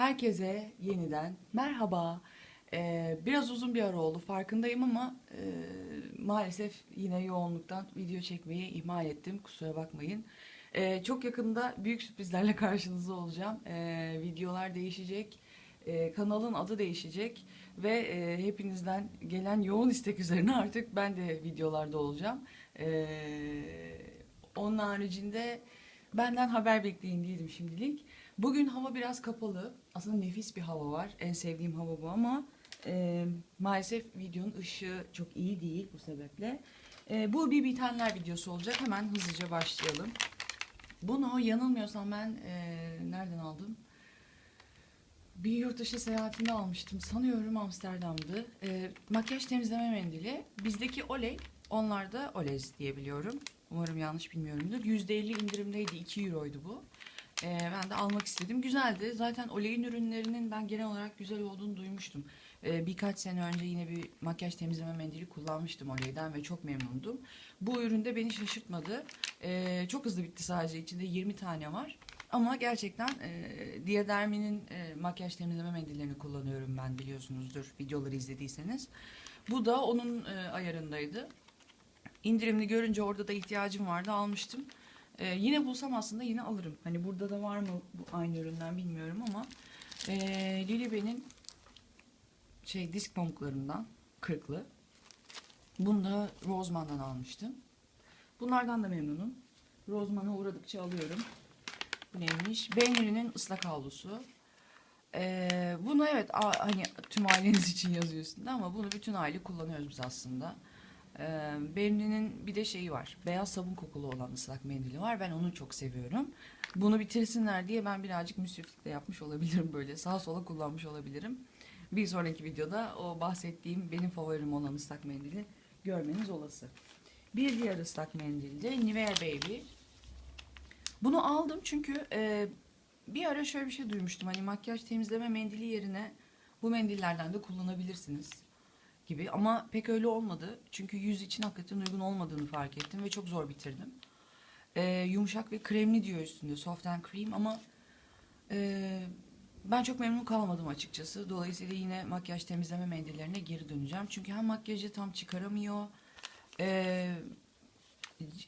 Herkese yeniden merhaba. Ee, biraz uzun bir ara oldu farkındayım ama e, maalesef yine yoğunluktan video çekmeyi ihmal ettim. Kusura bakmayın. Ee, çok yakında büyük sürprizlerle karşınızda olacağım. Ee, videolar değişecek. Ee, kanalın adı değişecek. Ve e, hepinizden gelen yoğun istek üzerine artık ben de videolarda olacağım. Ee, onun haricinde benden haber bekleyin diyelim şimdilik. Bugün hava biraz kapalı. Aslında nefis bir hava var. En sevdiğim hava bu ama e, maalesef videonun ışığı çok iyi değil bu sebeple. E, bu bir bitenler videosu olacak. Hemen hızlıca başlayalım. Bunu yanılmıyorsam ben e, nereden aldım? Bir yurt dışı seyahatinde almıştım. Sanıyorum Amsterdam'dı. E, makyaj temizleme mendili. Bizdeki Olay, onlarda Olez diyebiliyorum. Umarım yanlış bilmiyorumdur. %50 indirimdeydi. 2 euroydu bu. Ee, ben de almak istedim. Güzeldi. Zaten Olay'ın ürünlerinin ben genel olarak güzel olduğunu duymuştum. Ee, birkaç sene önce yine bir makyaj temizleme mendili kullanmıştım Olay'den ve çok memnundum. Bu üründe beni şaşırtmadı. Ee, çok hızlı bitti sadece. İçinde 20 tane var. Ama gerçekten e, Diadermi'nin e, makyaj temizleme mendillerini kullanıyorum ben biliyorsunuzdur videoları izlediyseniz. Bu da onun e, ayarındaydı. İndirimli görünce orada da ihtiyacım vardı almıştım. Ee, yine bulsam aslında yine alırım. Hani burada da var mı bu aynı üründen bilmiyorum ama ee, Lilibe'nin şey disk pamuklarından kırklı. Bunu da Roseman'dan almıştım. Bunlardan da memnunum. Roseman'a uğradıkça alıyorum. Bu neymiş? Benri'nin ıslak havlusu. Ee, bunu evet a- hani tüm aileniz için yazıyor üstünde ama bunu bütün aile kullanıyoruz biz aslında. Ee, bir de şeyi var. Beyaz sabun kokulu olan ıslak mendili var. Ben onu çok seviyorum. Bunu bitirsinler diye ben birazcık müsriflik yapmış olabilirim böyle. Sağa sola kullanmış olabilirim. Bir sonraki videoda o bahsettiğim benim favorim olan ıslak mendili görmeniz olası. Bir diğer ıslak mendil de Nivea Baby. Bunu aldım çünkü e, bir ara şöyle bir şey duymuştum. Hani makyaj temizleme mendili yerine bu mendillerden de kullanabilirsiniz gibi ama pek öyle olmadı. Çünkü yüz için hakikaten uygun olmadığını fark ettim ve çok zor bitirdim. Ee, yumuşak ve kremli diyor üstünde soft and cream ama e, ben çok memnun kalmadım açıkçası. Dolayısıyla yine makyaj temizleme mendillerine geri döneceğim. Çünkü hem makyajı tam çıkaramıyor. E,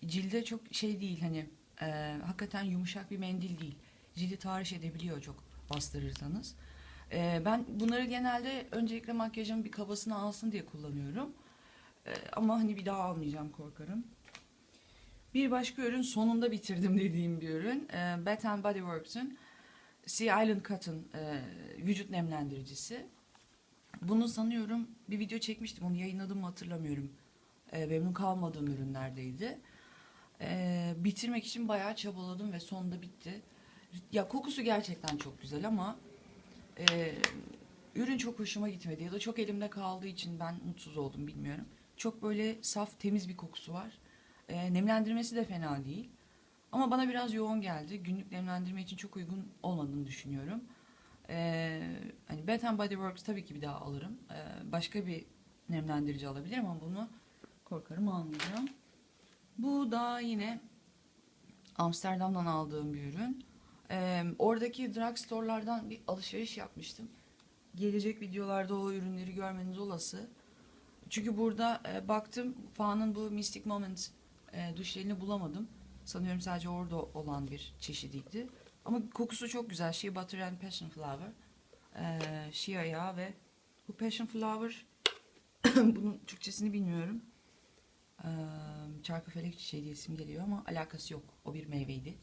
cilde çok şey değil hani e, hakikaten yumuşak bir mendil değil. Cildi tahriş edebiliyor çok bastırırsanız. Ee, ben bunları genelde öncelikle makyajın bir kabasını alsın diye kullanıyorum. Ee, ama hani bir daha almayacağım korkarım. Bir başka ürün sonunda bitirdim dediğim bir ürün. Ee, Bath and Body Works'ün Sea Island Cotton e, vücut nemlendiricisi. Bunu sanıyorum bir video çekmiştim. Onu yayınladım mı hatırlamıyorum. Ee, memnun kalmadığım ürünlerdeydi. Ee, bitirmek için bayağı çabaladım ve sonunda bitti. Ya kokusu gerçekten çok güzel ama ee, ürün çok hoşuma gitmedi ya da çok elimde kaldığı için ben mutsuz oldum bilmiyorum. Çok böyle saf temiz bir kokusu var. Ee, nemlendirmesi de fena değil. Ama bana biraz yoğun geldi. Günlük nemlendirme için çok uygun olmadığını düşünüyorum. Ee, hani Bath Body Works tabii ki bir daha alırım. Ee, başka bir nemlendirici alabilirim ama bunu korkarım almayacağım. Bu da yine Amsterdam'dan aldığım bir ürün. Ee, oradaki drugstore'lardan bir alışveriş yapmıştım. Gelecek videolarda o ürünleri görmeniz olası. Çünkü burada e, baktım Fa'nın bu Mystic Moment e, duş jelini bulamadım. Sanıyorum sadece orada olan bir çeşidiydi. Ama kokusu çok güzel. Shea Butter and Passion Flower. E, Shea yağı ve bu Passion Flower bunun Türkçesini bilmiyorum. E, çarkıfelek çiçeği diye isim geliyor ama alakası yok. O bir meyveydi.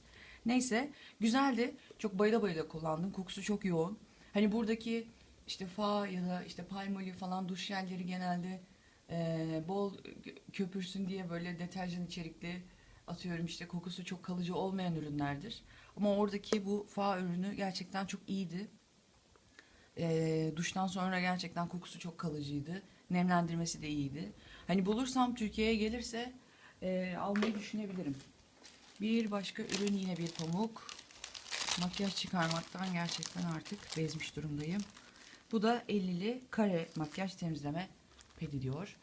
Neyse güzeldi. Çok bayıla bayıla kullandım. Kokusu çok yoğun. Hani buradaki işte fa ya da işte palmolive falan duş jelleri genelde e, bol kö- köpürsün diye böyle deterjan içerikli atıyorum işte kokusu çok kalıcı olmayan ürünlerdir. Ama oradaki bu fa ürünü gerçekten çok iyiydi. E, duştan sonra gerçekten kokusu çok kalıcıydı. Nemlendirmesi de iyiydi. Hani bulursam Türkiye'ye gelirse e, almayı düşünebilirim. Bir başka ürün yine bir pamuk. Makyaj çıkarmaktan gerçekten artık bezmiş durumdayım. Bu da 50'li kare makyaj temizleme pedi diyor.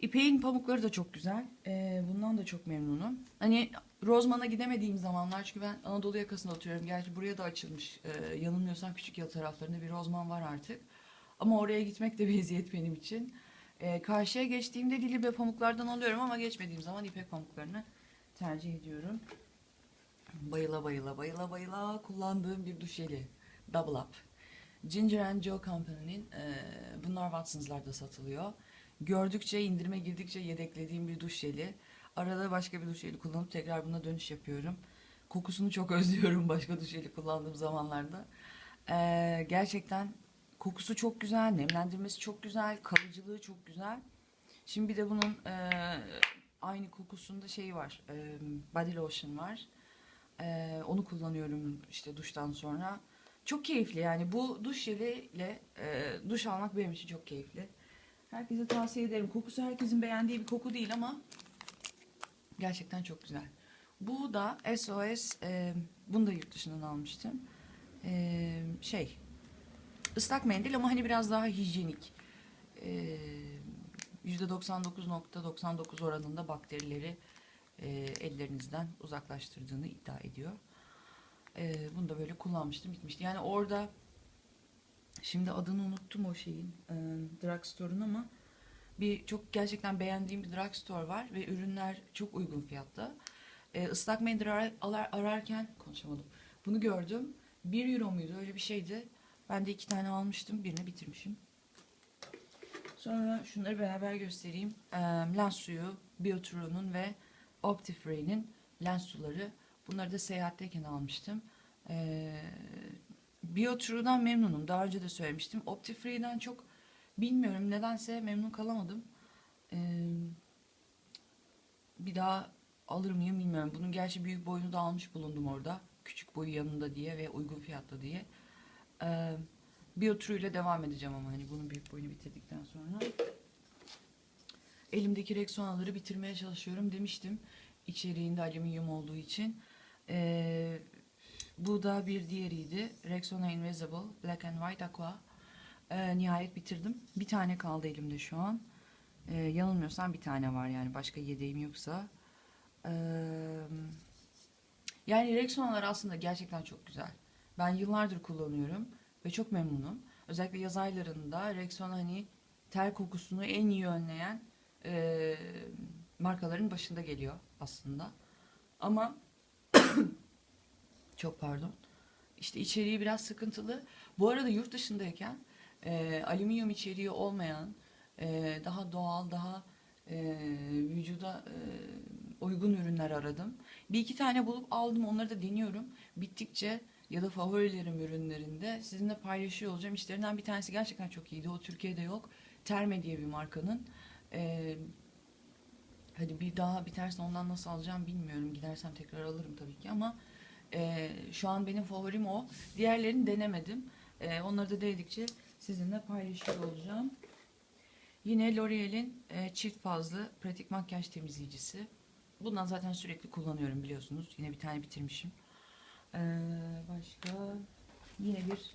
İpek'in pamukları da çok güzel. Ee, bundan da çok memnunum. Hani Rozman'a gidemediğim zamanlar çünkü ben Anadolu yakasında oturuyorum. Gerçi buraya da açılmış. Ee, yanılmıyorsam küçük yıl taraflarında bir Rozman var artık. Ama oraya gitmek de bir eziyet benim için. Ee, karşıya geçtiğimde Lilibe pamuklardan alıyorum ama geçmediğim zaman İpek pamuklarını tercih ediyorum. Bayıla bayıla bayıla bayıla kullandığım bir duş jeli. Double Up. Ginger and Joe Company'nin e, bunlar Watson's'larda satılıyor. Gördükçe indirime girdikçe yedeklediğim bir duş jeli. Arada başka bir duş jeli kullanıp tekrar buna dönüş yapıyorum. Kokusunu çok özlüyorum başka duş jeli kullandığım zamanlarda. E, gerçekten kokusu çok güzel, nemlendirmesi çok güzel, kalıcılığı çok güzel. Şimdi bir de bunun e, aynı kokusunda şey var, e, body lotion var. E, onu kullanıyorum işte duştan sonra. Çok keyifli yani bu duş jeliyle e, duş almak benim için çok keyifli. Herkese tavsiye ederim. Kokusu herkesin beğendiği bir koku değil ama gerçekten çok güzel. Bu da SOS, e, bunu da yurt dışından almıştım. E, şey, ıslak mendil ama hani biraz daha hijyenik. E, %99.99 oranında bakterileri e, ellerinizden uzaklaştırdığını iddia ediyor. E, bunu da böyle kullanmıştım bitmişti. Yani orada şimdi adını unuttum o şeyin e, drugstore'un ama bir çok gerçekten beğendiğim bir drugstore var ve ürünler çok uygun fiyatta. E, ıslak mendil arar, arar- ararken konuşamadım. Bunu gördüm. 1 euro muydu öyle bir şeydi. Ben de iki tane almıştım. Birini bitirmişim. Sonra şunları beraber göstereyim. Lens suyu, Bioturo'nun ve Optifree'nin lens suları. Bunları da seyahatteyken almıştım. Bioturo'dan memnunum. Daha önce de söylemiştim. Optifree'den çok bilmiyorum. Nedense memnun kalamadım. Bir daha alır mıyım bilmiyorum. Bunun gerçi büyük boyunu da almış bulundum orada. Küçük boyu yanında diye ve uygun fiyatlı diye. Ee, Biyotru ile devam edeceğim ama hani bunun büyük boyunu bitirdikten sonra. Elimdeki Rexona'ları bitirmeye çalışıyorum demiştim. İçeriğinde alüminyum olduğu için. Ee, bu da bir diğeriydi. Rexona Invisible Black and White Aqua. Ee, nihayet bitirdim. Bir tane kaldı elimde şu an. Ee, yanılmıyorsam bir tane var yani başka yedeğim yoksa. Ee, yani Rexona'lar aslında gerçekten çok güzel. Ben yıllardır kullanıyorum ve çok memnunum. Özellikle yaz aylarında Rexona hani ter kokusunu en iyi önleyen e, markaların başında geliyor aslında. Ama çok pardon. İşte içeriği biraz sıkıntılı. Bu arada yurt dışındayken e, alüminyum içeriği olmayan e, daha doğal, daha e, vücuda e, uygun ürünler aradım. Bir iki tane bulup aldım. Onları da deniyorum. Bittikçe ya da favorilerim ürünlerinde sizinle paylaşıyor olacağım. İşlerinden bir tanesi gerçekten çok iyiydi. O Türkiye'de yok. Terme diye bir markanın. Ee, hadi bir daha biterse ondan nasıl alacağım bilmiyorum. Gidersem tekrar alırım tabii ki ama e, şu an benim favorim o. Diğerlerini denemedim. E, onları da denedikçe sizinle paylaşıyor olacağım. Yine L'Oreal'in e, çift fazlı pratik makyaj temizleyicisi. Bundan zaten sürekli kullanıyorum biliyorsunuz. Yine bir tane bitirmişim. Ee, başka yine bir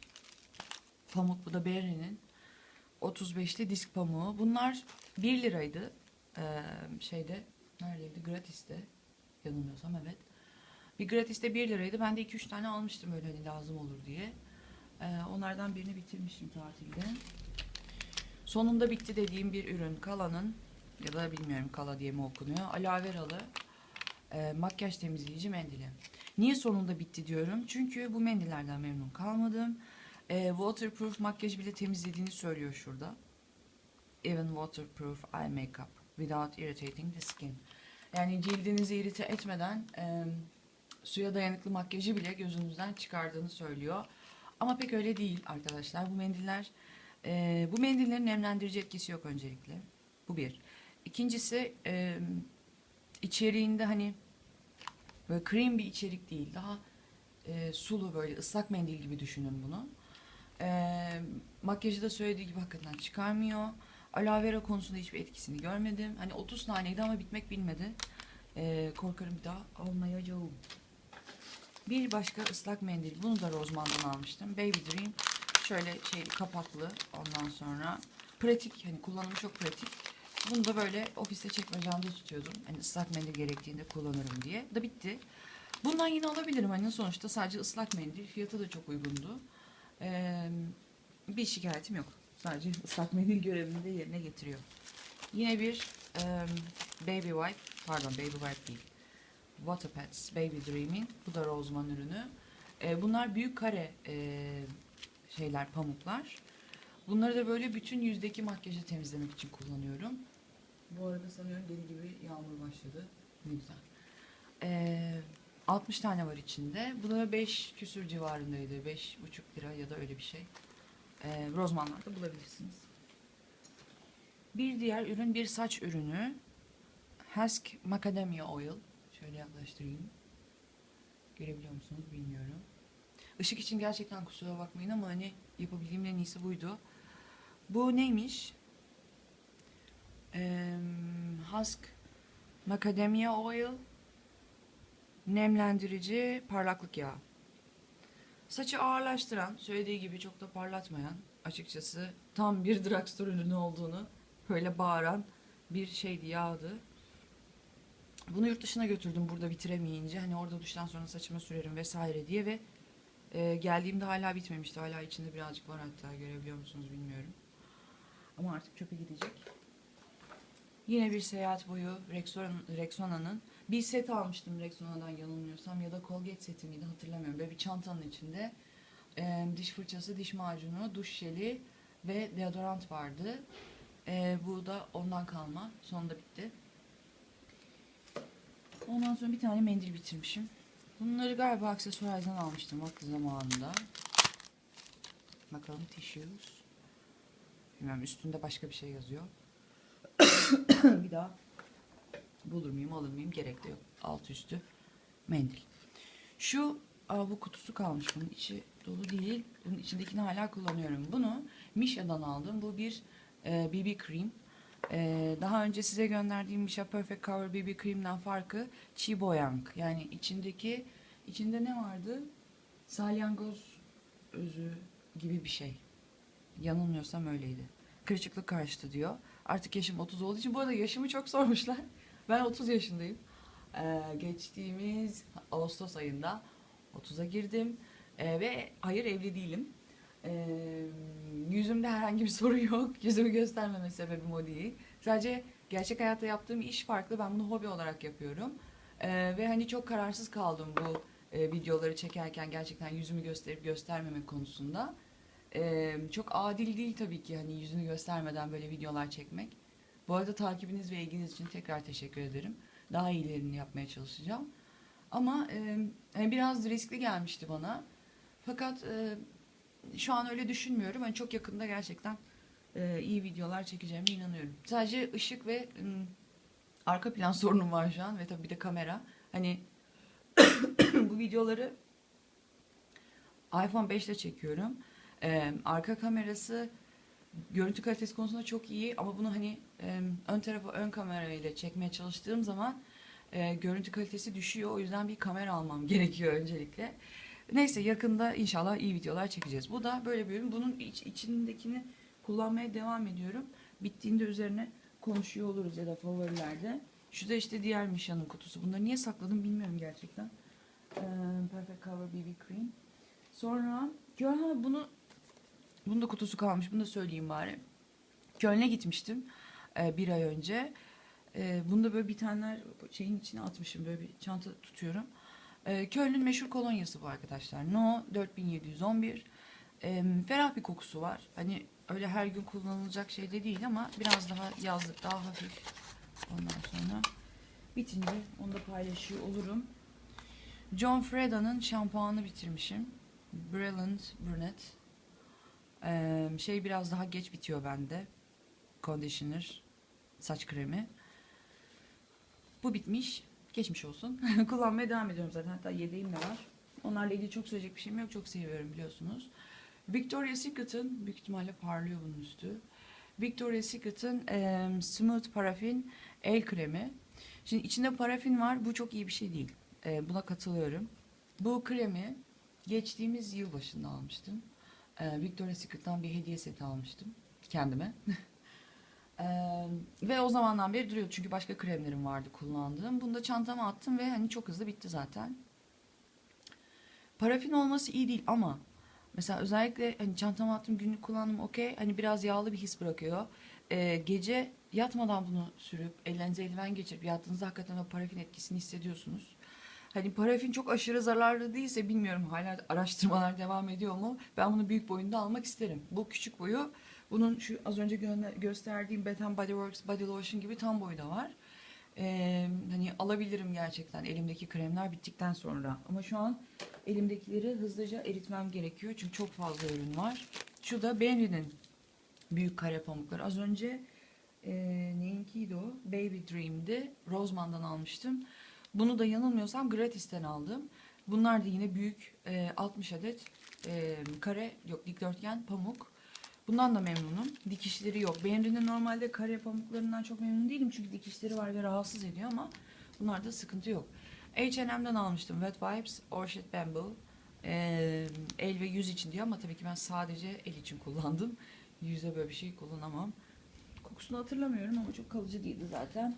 pamuk bu da Berry'nin 35'li disk pamuğu. Bunlar 1 liraydı. Ee, şeyde neredeydi? Gratis'te. Yanılmıyorsam evet. Bir gratis'te 1 liraydı. Ben de 2-3 tane almıştım öyle hani lazım olur diye. Ee, onlardan birini bitirmişim tatilde. Sonunda bitti dediğim bir ürün. Kala'nın ya da bilmiyorum Kala diye mi okunuyor. Aloe veralı e, makyaj temizleyici mendili. Niye sonunda bitti diyorum? Çünkü bu mendillerden memnun kalmadım. E, waterproof makyaj bile temizlediğini söylüyor şurada. Even waterproof eye makeup without irritating the skin. Yani cildinizi irite etmeden e, suya dayanıklı makyajı bile gözünüzden çıkardığını söylüyor. Ama pek öyle değil arkadaşlar. Bu mendiller e, bu mendillerin nemlendirici etkisi yok öncelikle. Bu bir. İkincisi e, içeriğinde hani böyle krem bir içerik değil. Daha e, sulu böyle ıslak mendil gibi düşünün bunu. E, makyajı da söylediği gibi hakikaten çıkarmıyor. Aloe vera konusunda hiçbir etkisini görmedim. Hani 30 taneydi ama bitmek bilmedi. E, korkarım bir daha almayacağım. Bir başka ıslak mendil. Bunu da Rozman'dan almıştım. Baby Dream. Şöyle şey kapaklı. Ondan sonra pratik. Hani kullanımı çok pratik. Bunu da böyle ofiste çekmecemde tutuyordum. Hani ıslak mendil gerektiğinde kullanırım diye. Da bitti. Bundan yine alabilirim. Hani sonuçta sadece ıslak mendil. Fiyatı da çok uygundu. Ee, bir şikayetim yok. Sadece ıslak mendil görevini de yerine getiriyor. Yine bir em, baby wipe. Pardon baby wipe değil. Water Pets Baby Dreaming. Bu da Roseman ürünü. Ee, bunlar büyük kare e, şeyler, pamuklar. Bunları da böyle bütün yüzdeki makyajı temizlemek için kullanıyorum. Bu arada sanıyorum deli gibi yağmur başladı. Ne güzel. Ee, 60 tane var içinde. Bu da 5 küsür civarındaydı. 5,5 lira ya da öyle bir şey. Ee, Rozmanlar'da bulabilirsiniz. Bir diğer ürün bir saç ürünü. Hask Macadamia Oil. Şöyle yaklaştırayım. Görebiliyor musunuz bilmiyorum. Işık için gerçekten kusura bakmayın ama hani yapabildiğim en iyisi buydu. Bu neymiş? Ee, Husk Macadamia Oil Nemlendirici parlaklık yağı. Saçı ağırlaştıran, söylediği gibi çok da parlatmayan, açıkçası tam bir drugstore ürünü olduğunu böyle bağıran bir şeydi, yağdı. Bunu yurt dışına götürdüm burada bitiremeyince. Hani orada duştan sonra saçıma sürerim vesaire diye ve e, geldiğimde hala bitmemişti. Hala içinde birazcık var hatta görebiliyor musunuz bilmiyorum. Ama artık çöpe gidecek. Yine bir seyahat boyu Rexona- Rexona'nın bir set almıştım Rexona'dan yanılmıyorsam ya da Colgate seti miydi hatırlamıyorum. Böyle bir çantanın içinde e, diş fırçası, diş macunu, duş jeli ve deodorant vardı. E, bu da ondan kalma. Sonunda bitti. Ondan sonra bir tane mendil bitirmişim. Bunları galiba aksesuardan almıştım vakti zamanında. Bakalım tissues. Bilmem üstünde başka bir şey yazıyor. bir daha bulur muyum alır mıyım gerek de yok. Alt üstü mendil. Şu aa, bu kutusu kalmış bunun içi dolu değil. Bunun içindekini hala kullanıyorum. Bunu Misha'dan aldım. Bu bir e, BB cream. E, daha önce size gönderdiğim Misha Perfect Cover BB Cream'den farkı Chi Boyang. Yani içindeki içinde ne vardı? Salyangoz özü gibi bir şey. Yanılmıyorsam öyleydi. Kırışıklık karşıtı diyor. Artık yaşım 30 olduğu için bu arada yaşımı çok sormuşlar. Ben 30 yaşındayım. Ee, geçtiğimiz Ağustos ayında 30'a girdim. Ee, ve hayır evli değilim. Ee, yüzümde herhangi bir sorun yok. Yüzümü göstermeme sebebim o değil. Sadece gerçek hayatta yaptığım iş farklı. Ben bunu hobi olarak yapıyorum. Ee, ve hani çok kararsız kaldım bu e, videoları çekerken gerçekten yüzümü gösterip göstermemek konusunda. Ee, çok adil değil tabii ki hani yüzünü göstermeden böyle videolar çekmek. Bu arada takibiniz ve ilginiz için tekrar teşekkür ederim. Daha iyilerini yapmaya çalışacağım. Ama e, hani biraz riskli gelmişti bana. Fakat e, şu an öyle düşünmüyorum. Hani çok yakında gerçekten e, iyi videolar çekeceğime inanıyorum. Sadece ışık ve m, arka plan sorunum var şu an ve tabii bir de kamera. Hani bu videoları iPhone 5 ile çekiyorum. Ee, arka kamerası görüntü kalitesi konusunda çok iyi ama bunu hani e, ön tarafı ön kamera ile çekmeye çalıştığım zaman e, görüntü kalitesi düşüyor. O yüzden bir kamera almam gerekiyor öncelikle. Neyse yakında inşallah iyi videolar çekeceğiz. Bu da böyle bir ürün. Bunun iç, içindekini kullanmaya devam ediyorum. Bittiğinde üzerine konuşuyor oluruz ya da favorilerde. Şu da işte diğer Misha'nın kutusu. Bunları niye sakladım bilmiyorum gerçekten. Ee, Perfect Cover BB Cream. Sonra ya bunu bunun da kutusu kalmış. Bunu da söyleyeyim bari. Köln'e gitmiştim e, bir ay önce. E, bunu da böyle bir tane şeyin içine atmışım. Böyle bir çanta tutuyorum. E, Köln'ün meşhur kolonyası bu arkadaşlar. No 4711. E, ferah bir kokusu var. Hani öyle her gün kullanılacak şey de değil ama biraz daha yazlık, daha hafif. Ondan sonra bitince onu da paylaşıyor olurum. John Freda'nın şampuanı bitirmişim. Brilliant Brunette. Şey biraz daha geç bitiyor bende. Conditioner, saç kremi. Bu bitmiş. Geçmiş olsun. Kullanmaya devam ediyorum zaten. Hatta yedeğim de var. Onlarla ilgili çok söyleyecek bir şeyim yok. Çok seviyorum biliyorsunuz. Victoria's Secret'ın büyük ihtimalle parlıyor bunun üstü. Victoria's Secret'ın e, Smooth Parafin el kremi. Şimdi içinde parafin var. Bu çok iyi bir şey değil. E, buna katılıyorum. Bu kremi geçtiğimiz yıl başında almıştım. E, Victoria's Secret'tan bir hediye seti almıştım kendime. Ee, ve o zamandan beri duruyor çünkü başka kremlerim vardı kullandığım. Bunu da çantama attım ve hani çok hızlı bitti zaten. Parafin olması iyi değil ama mesela özellikle hani çantama attım günlük kullandım okey hani biraz yağlı bir his bırakıyor. Ee, gece yatmadan bunu sürüp ellerinize eldiven geçirip yattığınızda hakikaten o parafin etkisini hissediyorsunuz. Hani parafin çok aşırı zararlı değilse bilmiyorum hala araştırmalar devam ediyor mu? Ben bunu büyük boyunda almak isterim. Bu küçük boyu bunun şu az önce gö- gösterdiğim Bath and Body Works Body Lotion gibi tam boyu da var. Ee, hani alabilirim gerçekten elimdeki kremler bittikten sonra. Ama şu an elimdekileri hızlıca eritmem gerekiyor. Çünkü çok fazla ürün var. Şu da Benry'nin büyük kare pamukları. Az önce e, neyinkiydi o? Baby Dream'di. Roseman'dan almıştım. Bunu da yanılmıyorsam Gratis'ten aldım. Bunlar da yine büyük e, 60 adet e, kare yok dikdörtgen pamuk. Bundan da memnunum. Dikişleri yok. Benry'nin normalde kare pamuklarından çok memnun değilim çünkü dikişleri var ve rahatsız ediyor ama bunlarda sıkıntı yok. H&M'den almıştım Wet Wipes Orchid Bamboo. Ee, el ve yüz için diyor ama tabii ki ben sadece el için kullandım. Yüze böyle bir şey kullanamam. Kokusunu hatırlamıyorum ama çok kalıcı değildi zaten.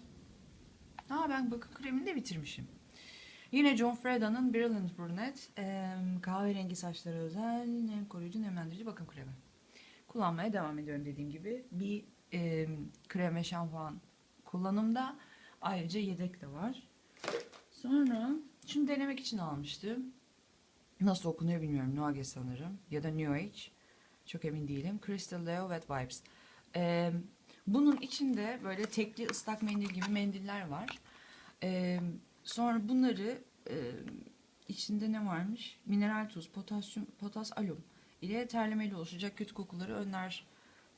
Aa ben bakım kremini de bitirmişim. Yine John Freda'nın Brilliant Brunette ee, kahverengi saçlara özel nem koruyucu nemlendirici bakım kremi. Kullanmaya devam ediyorum dediğim gibi. Bir e, krem ve şampuan kullanımda ayrıca yedek de var. Sonra şunu denemek için almıştım. Nasıl okunuyor bilmiyorum. Nuage sanırım. Ya da New Age. Çok emin değilim. Crystal Leo Wet Wipes. Ee, bunun içinde böyle tekli ıslak mendil gibi mendiller var. Ee, sonra bunları e, içinde ne varmış? Mineral tuz, potasyum, potas alum ile terlemeyle oluşacak kötü kokuları önler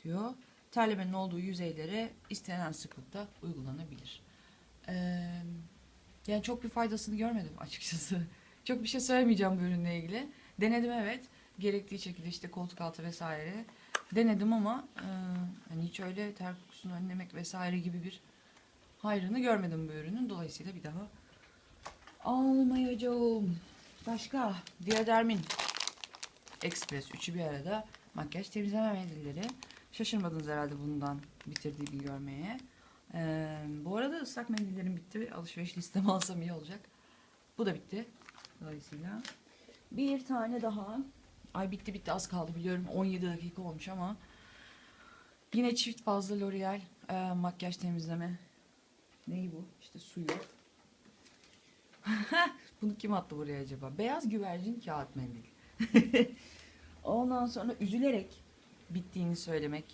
diyor. Terlemenin olduğu yüzeylere istenen sıklıkta uygulanabilir. Ee, yani çok bir faydasını görmedim açıkçası. Çok bir şey söylemeyeceğim bu ürünle ilgili. Denedim evet. Gerektiği şekilde işte koltuk altı vesaire. Denedim ama e, hani hiç öyle ter kokusunu önlemek vesaire gibi bir hayrını görmedim bu ürünün. Dolayısıyla bir daha almayacağım. Başka Diadermin Express üçü bir arada makyaj temizleme mendilleri. Şaşırmadınız herhalde bundan bitirdiğimi görmeye. Ee, bu arada ıslak mendillerim bitti. Alışveriş listeme alsam iyi olacak. Bu da bitti. Dolayısıyla bir tane daha. Ay bitti bitti az kaldı biliyorum. 17 dakika olmuş ama yine çift fazla L'Oreal e, makyaj temizleme. Neyi bu? İşte suyu. Bunu kim attı buraya acaba? Beyaz güvercin kağıt mendil. Ondan sonra üzülerek bittiğini söylemek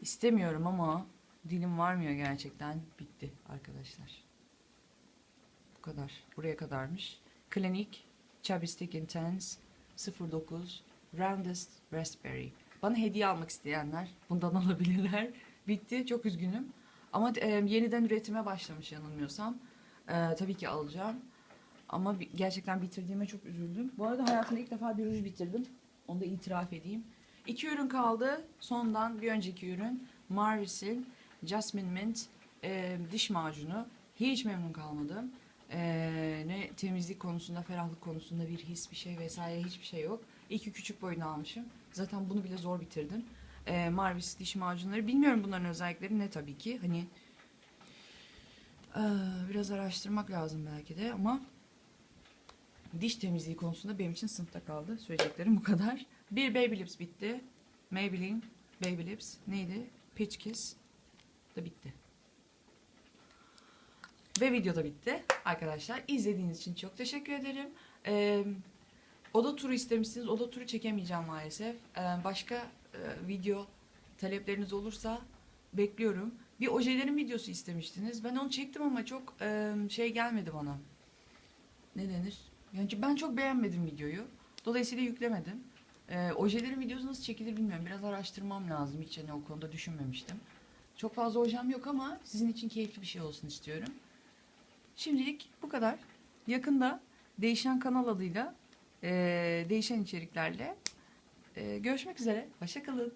istemiyorum ama dilim varmıyor gerçekten. Bitti arkadaşlar. Bu kadar. Buraya kadarmış. Clinique Chubby Stick Intense 09 Roundest Raspberry. Bana hediye almak isteyenler bundan alabilirler. Bitti. Çok üzgünüm. Ama e, yeniden üretime başlamış yanılmıyorsam. E, tabii ki alacağım. Ama gerçekten bitirdiğime çok üzüldüm. Bu arada hayatımda ilk defa bir ruj bitirdim. Onu da itiraf edeyim. İki ürün kaldı. Sondan bir önceki ürün Marvis'in Jasmine Mint e, diş macunu. Hiç memnun kalmadım. E, ne temizlik konusunda, ferahlık konusunda bir his, bir şey vesaire hiçbir şey yok. İki küçük boyunu almışım. Zaten bunu bile zor bitirdim. E, Marvis diş macunları. Bilmiyorum bunların özellikleri ne tabii ki. Hani e, biraz araştırmak lazım belki de ama diş temizliği konusunda benim için sınıfta kaldı. Söyleyeceklerim bu kadar. Bir Baby Lips bitti. Maybelline Baby Lips neydi? Peach Kiss da bitti. Ve video da bitti arkadaşlar. İzlediğiniz için çok teşekkür ederim. Ee, oda turu istemişsiniz. Oda turu çekemeyeceğim maalesef. Ee, başka e, video talepleriniz olursa bekliyorum. Bir ojelerin videosu istemiştiniz. Ben onu çektim ama çok e, şey gelmedi bana. Ne denir? Yani ben çok beğenmedim videoyu. Dolayısıyla yüklemedim. Ee, ojelerin videosu nasıl çekilir bilmiyorum. Biraz araştırmam lazım. Hiç hani o konuda düşünmemiştim. Çok fazla ojem yok ama sizin için keyifli bir şey olsun istiyorum. Şimdilik bu kadar. Yakında değişen kanal adıyla, e, değişen içeriklerle e, görüşmek üzere. Hoşçakalın.